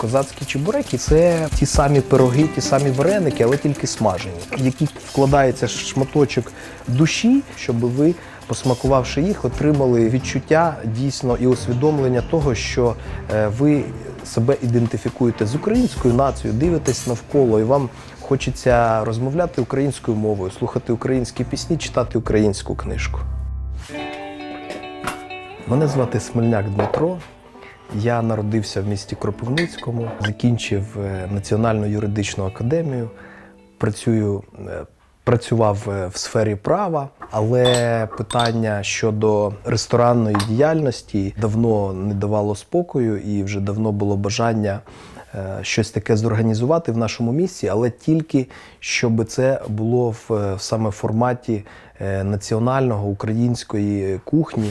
Козацькі чебуреки це ті самі пироги, ті самі вареники, але тільки смажені, в які вкладається шматочок душі, щоб ви, посмакувавши їх, отримали відчуття дійсно і усвідомлення того, що е, ви себе ідентифікуєте з українською нацією, дивитесь навколо, і вам хочеться розмовляти українською мовою, слухати українські пісні, читати українську книжку. Мене звати Смельняк Дмитро. Я народився в місті Кропивницькому, закінчив е, Національну юридичну академію, працюю, е, працював е, в сфері права, але питання щодо ресторанної діяльності давно не давало спокою, і вже давно було бажання щось таке зорганізувати в нашому місті, але тільки щоб це було в саме форматі національного української кухні.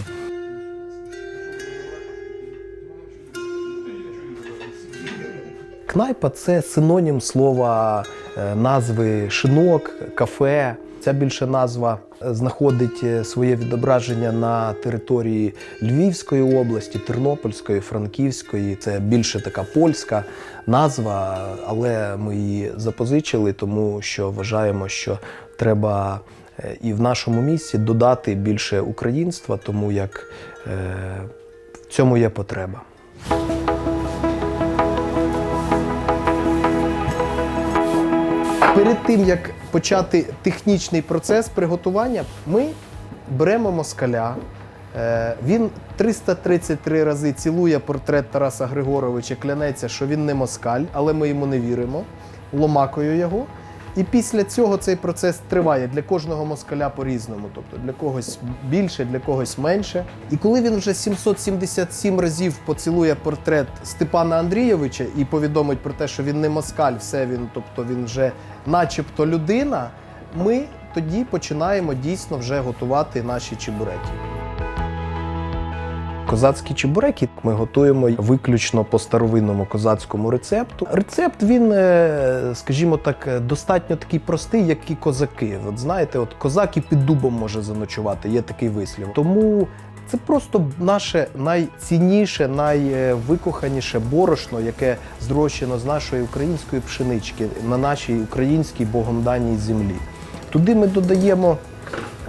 Кнайпа це синонім слова е, назви шинок, кафе. Ця більше назва е, знаходить е, своє відображення на території Львівської області, Тернопільської, Франківської. Це більше така польська назва, але ми її запозичили, тому що вважаємо, що треба і в нашому місті додати більше українства, тому як в цьому є потреба. Перед тим як почати технічний процес приготування, ми беремо москаля. Е, Він 333 рази цілує портрет Тараса Григоровича, клянеться, що він не москаль, але ми йому не віримо. Ломакою його. І після цього цей процес триває для кожного москаля по-різному. Тобто для когось більше, для когось менше. І коли він вже 777 разів поцілує портрет Степана Андрійовича і повідомить про те, що він не москаль, все він, тобто він вже начебто людина, ми тоді починаємо дійсно вже готувати наші чебуреки. Козацькі чебуреки ми готуємо виключно по старовинному козацькому рецепту. Рецепт він, е, скажімо так, е, достатньо такий простий, як і козаки. От знаєте, от козак і під дубом може заночувати, є такий вислів. Тому це просто наше найцінніше, найвикоханіше борошно, яке зрощено з нашої української пшенички на нашій українській богом даній землі. Туди ми додаємо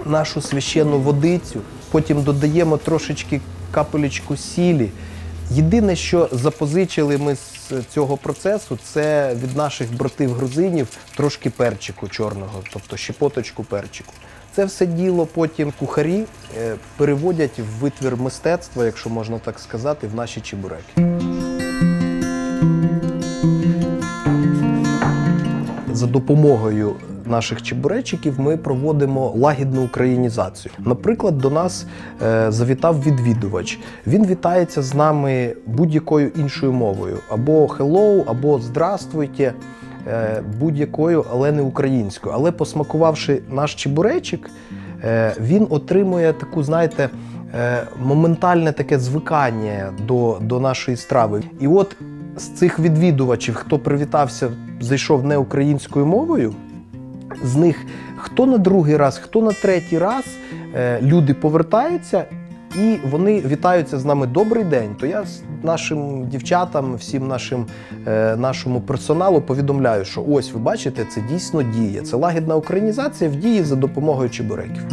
нашу священну водицю, потім додаємо трошечки капелечку сілі. Єдине, що запозичили ми з цього процесу, це від наших братів грузинів трошки перчику чорного, тобто щепоточку перчику. Це все діло потім кухарі е, переводять в витвір мистецтва, якщо можна так сказати, в наші чебуреки. За допомогою наших чебуречиків ми проводимо лагідну українізацію. Наприклад, до нас е, завітав відвідувач. Він вітається з нами будь-якою іншою мовою: або hello, або здравствуйте, е, будь-якою, але не українською. Але посмакувавши наш чебуречик, е, він отримує таку, знаєте, моментальне таке звикання до, до нашої страви. І от з цих відвідувачів, хто привітався, зайшов не українською мовою, з них хто на другий раз, хто на третій раз е, люди повертаються і вони вітаються з нами добрий день. То я нашим дівчатам, всім нашим е, нашому персоналу повідомляю, що ось ви бачите, це дійсно діє. Це лагідна українізація в дії за допомогою чебуреків.